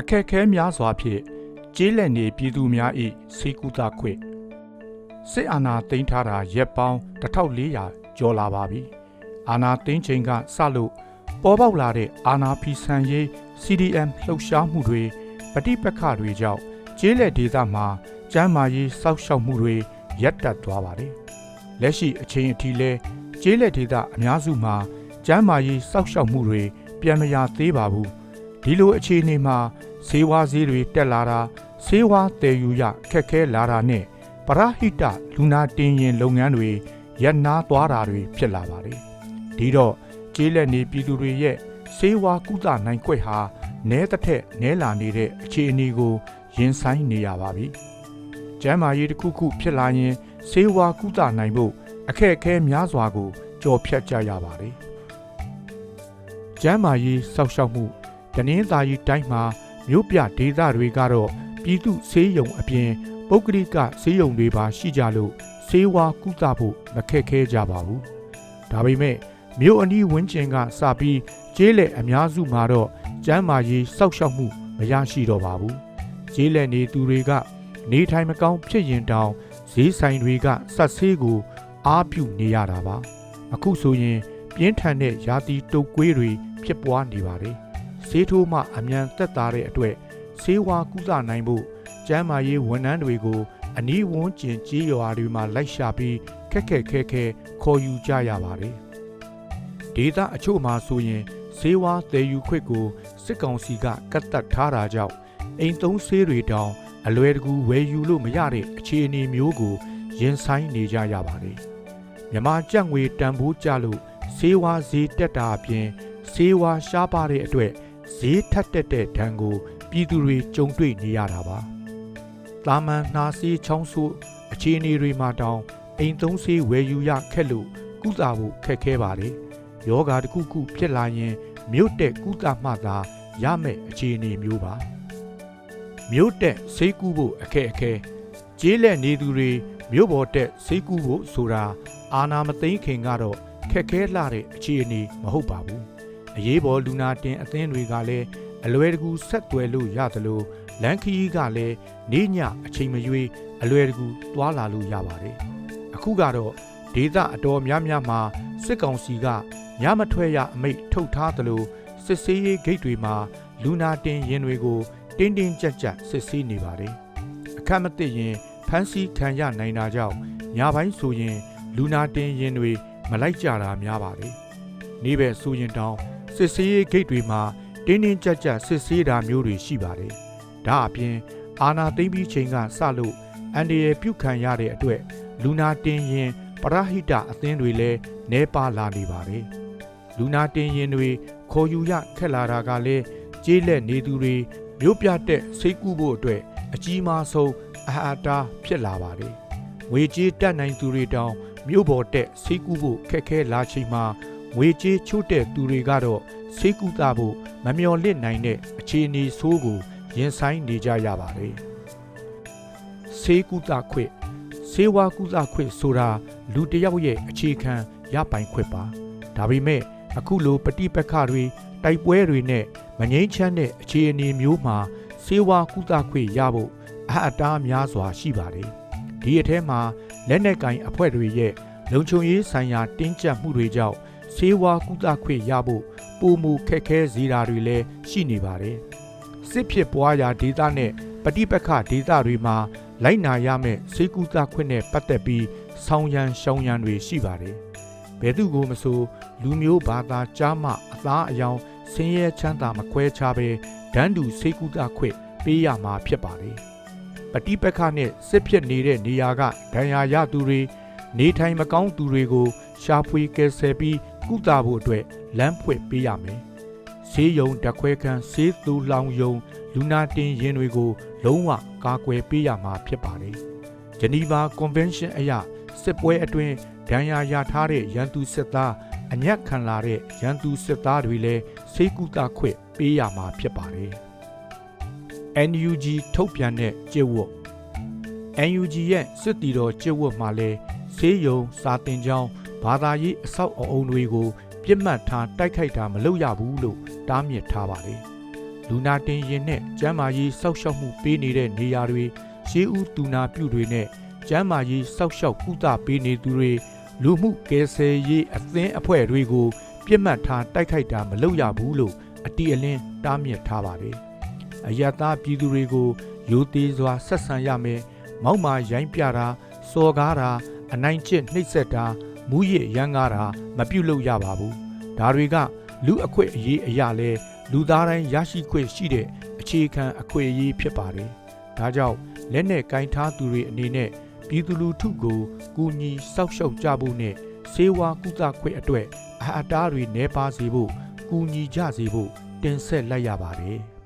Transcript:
အခက်အခဲများစွာဖြင့်ကျေးလက်နေပြည်သူများ၏စေကူတာခွင့်စစ်အာဏာသိမ်းထားတာရက်ပေါင်း1400ကျော်လာပါပြီအာဏာသိမ်းချိန်ကစလို့ပေါ်ပေါက်လာတဲ့အာဏာဖီဆန်ရေး CDM လှုပ်ရှားမှုတွေပဋိပက္ခတွေကြောင့်ကျေးလက်ဒေသမှာကျန်းမာရေးစောင့်ရှောက်မှုတွေရပ်တန့်သွားပါတယ်လက်ရှိအချိန်အထိလဲကျေးလက်ဒေသအများစုမှာကျန်းမာရေးစောင့်ရှောက်မှုတွေပြန်မရသေးပါဘူးဒီလိုအခြေအနေမှာ ဈေးဝါးဈေးတွေတက်လာတာဈေးဝါးတည်ယူရခက်ခဲလာတာနဲ့ပရဟိတလူနာတင်ရင်လုပ်ငန်းတွေရပ်နားသွားတာတွေဖြစ်လာပါတယ်ဒီတော့ကျေးလက်နေပြည်သူတွေရဲ့ဈေးဝါးကုသနိုင်ခွင့်ဟာနဲတစ်ထက်နဲလာနေတဲ့အခြေအနေကိုရင်ဆိုင်နေရပါပြီကျန်းမာရေးတစ်ခုခုဖြစ်လာရင်ဈေးဝါးကုသနိုင်ဖို့အခက်အခဲများစွာကိုကြော်ဖြတ်ကြရပါတယ်ကျန်းမာရေးစောင့်ရှောက်မှုတနင်္သာရီတိုင်းမှာ မြို့ပြဒေသတွေကတော့ပြည်သူဆေးရုံအပြင်ပုဂ္ဂလိကဆေးရုံတွေပါရှိကြလို့ဆေးဝါးကုသဖို့မခက်ခဲကြပါဘူး။ဒါပေမဲ့မြို့အနီးဝန်းကျင်ကစပြီးကျေးလက်အများစုမှာတော့ကျန်းမာရေးစောင့်ရှောက်မှုမရရှိတော့ပါဘူး။ကျေးလက်နေသူတွေကနေထိုင်မကောင်းဖြစ်ရင်တောင်ဈေးဆိုင်တွေကစက်ဆေးကို အားပြုနေရတာပါ။အခုဆိုရင်ပြင်းထန်တဲ့ရာသီတုပ်ကွေးတွေဖြစ်ပွားနေပါတယ်။ ဆေးထိုးမှအမြန်သက်သာတဲ့အတွက်ဆေးဝါးကုသနိုင်ဖို့ကျန်းမာရေးဝန်ထမ်းတွေကို အနီးဝန်းကျင်ကြေးရွာတွေမှာလိုက်ရှာပြီးခက်ခက်ခဲခဲခေါ်ယူကြရပါတယ်။ဒေသအချို့မှာဆိုရင်ဈေးဝါးတည်ယူခွင့်ကိုစစ်ကောင်စီကကတ်တက်ထားတာကြောင့်အိမ်သုံးဆေးတွေတောင်အလွယ်တကူဝယ်ယူလို့မရတဲ့အခြေအနေမျိုးကိုရင်ဆိုင်နေကြရပါတယ်။မြမကြက်ငွေတန်ဖိုးကြလို့ဈေးဝါးဈေးတက်တာအပြင်ဈေးဝါးရှားပါတဲ့အတွက် ဈေးထက်တက်တဲ့ဒဏ်ကို ပြည်သူတွေကြုံတွေ့နေရတာပါ။တာမန်နှာစေးချောင်းဆိုးအခြေအနေတွေမှာတောင်အိမ်သုံးဆေးဝယ်ယူရခက်လို့ကုသဖို့ခက်ခဲပါတယ်။ယောဂါတစ်ခုခုဖြစ်လာရင် မြို့တက်ကုသမှသာရမယ့်အခြေအနေမျိုးပါ။မြို့တက်ဆေးကူးဖို့အခက်အခဲကျေးလက်နေသူတွေမြို့ပေါ်တက်ဆေးကူးဖို့ဆိုတာအာနာမသိမ်းခင်ကတော့ခက်ခဲလှတဲ့အခြေအနေမဟုတ်ပါဘူး။ အရေးပေါ်လူနာတင်အသင်းတွေကလည်းအလွယ်တကူဆက်သွယ်လို့ရသလိုလန်ခီးကလည်းနေညအချိန်မရွေးအလွယ်တကူသွားလာလို့ရပါတယ်။အခုကတော့ဒေသအတော်များများမှာစစ်ကောင်စီကညမထွက်ရအမိန့်ထုတ်ထားသလိုစစ်ဆေးရေးဂိတ်တွေမှာလူနာတင်ရင်တွေကိုတင်းတင်းကြပ်ကြပ်စစ်ဆေးနေပါတယ်။အခက်မသိရင်ဖမ်းဆီးခံရနိုင်တာကြောင့်ညပိုင်းဆိုရင် လူနာတင်ရင်တွေမလိုက်ကြတာများပါတယ်။နေ့ပဲဆိုရင်တောင် စစ်ဆေးရေးဂိတ်တွေမှာတင်းတင်းကြပ်ကြပ်စစ်ဆေးတာမျိုးတွေရှိပါတယ်။ဒါအပြင်အာနာသိမ့်ပြီးချိန်ကစလို့အန်ဒီရပြုတ်ခံရတဲ့အတွက်လူနာတင်ရင်ပရဟိတအသင်းတွေလည်းနှဲပါလာနေပါတယ်။လူနာတင်ရင်တွေခေါ်ယူရခက်လာတာကလည်းကျေးလက်နေသူတွေမြို့ပြတဲ့စိတ်ကူးဖို့အတွက်အကြီးမားဆုံးအဟာတာဖြစ်လာပါတယ်။ငွေကြေးတက်နိုင်သူတွေတောင်မြို့ပေါ်တက်စိတ်ကူးဖို့ခက်ခဲလာချိန်မှာ ငွေကြေးချို့တဲ့သူတွေကတော့စိတ်ကူးတာဖို့မမျော်လင့်နိုင်တဲ့အခြေအနေဆိုးကိုရင်ဆိုင်နေကြရပါတယ်။ဆေးကူတာခွင့်ဆေးဝါးကူတာခွင့်ဆိုတာလူတစ်ယောက်ရဲ့အခြေခံရပိုင်ခွင့်ပါ။ဒါပေမဲ့အခုလိုပဋိပက္ခတွေတိုက်ပွဲတွေနဲ့မငြိမ်းချမ်းတဲ့အခြေအနေမျိုးမှာဆေးဝါးကူတာခွင့်ရဖို့အဟအတားများစွာရှိပါတယ်။ဒီအထဲမှာလက်နက်ကင်အဖွဲ့တွေရဲ့လုံခြုံရေးဆိုင်ရာတင်းကျပ်မှုတွေကြောင့် ဆေးဝါးကုသခွင့်ရဖို့ပုံမူခက်ခဲစေတာတွေလည်းရှိနေပါတယ်။စစ်ဖြစ်ပွားရာဒေသနဲ့ပဋိပက္ခဒေသတွေမှာလိုက်နာရမယ့်ဆေးကုသခွင့်နဲ့ပတ်သက်ပြီးဆောင်းရန်ရှောင်းရန်တွေရှိပါတယ်။ဘယ်သူကိုမဆိုလူမျိုးဘာသာကြားမှအသားအယောင်ဆင်းရဲချမ်းသာမခွဲခြားဘဲဒန်းတူဆေးကုသခွင့်ပေးရမှာဖြစ်ပါတယ်။ပဋိပက္ခနဲ့စစ်ဖြစ်နေတဲ့နေရာကဒဏ်ရာရသူတွေနေထိုင်မကောင်းသူတွေကိုရှာဖွေကယ်ဆယ်ပြီး ကုသဖို့အတွက်လမ်းဖွင့်ပေးရမယ်။ဈေးရုံတခွဲခန်းဈေးသူလောင်ယုံလူနာတင်ရင်တွေကို လုံးဝကာကွယ်ပေးရမှာဖြစ်ပါတယ်။ဂျနီဗာကွန်ဗင်းရှင်းအရစစ်ပွဲအတွင်းဒဏ်ရာရထားတဲ့ရန်သူစစ်သားအညက်ခံလာတဲ့ရန်သူစစ်သားတွေလည်းစိတ်ကူတာခွင့်ပေးရမှာဖြစ်ပါတယ်။ NUG ထုတ်ပြန်တဲ့ကြည်ဝတ် NUG ရဲ့စစ်တီတော်ကြည်ဝတ်မှာလဲဈေးရုံစာတင်ကြောင်း ဘာသာရေးအဆောက်အအုံတွေကိုပြစ်မှတ်ထားတိုက်ခိုက်တာမလုပ်ရဘူးလို့တားမြစ်ထားပါတယ်လူနာတင်ရင်နဲ့ကျန်းမာရေးစောက်ရှောက်မှုပေးနေတဲ့နေရာတွေရှေးဦးတူနာပြုတွေနဲ့ကျန်းမာရေးစောက်ရှောက်ကုသပေးနေသူတွေလူမှုကယ်ဆယ်ရေးအသင်းအဖွဲ့တွေကိုပြစ်မှတ်ထားတိုက်ခိုက်တာမလုပ်ရဘူးလို့အတီအလင်းတားမြစ်ထားပါတယ်။အယက်သားပြည်သူတွေကိုရိုသေစွာဆက်ဆံရမယ်။မောက်မာရိုင်းပြတာစော်ကားတာအနိုင်ကျင့်နှိပ်စက်တာ မူးယစ်ရမ်းကားတာမပြုလုပ်ရပါဘူး။ဒါတွေကလူအခွင့်အရေးအရာလဲလူသားတိုင်းရရှိခွင့်ရှိတဲ့အခြေခံအခွင့်အရေးဖြစ်ပါတယ်။ဒါကြောင့်လက်နဲ့ကင်ထားသူတွေအနေနဲ့ပြည်သူလူထုကိုကူညီစောက်ရှောက်ကြဖို့နဲ့စေဝါကုသခွင့်အတွက်အဟအတားတွေနှဲပါစေဖို့ကူညီကြစေဖို့တင်ဆက်လိုက်ရပါတယ်။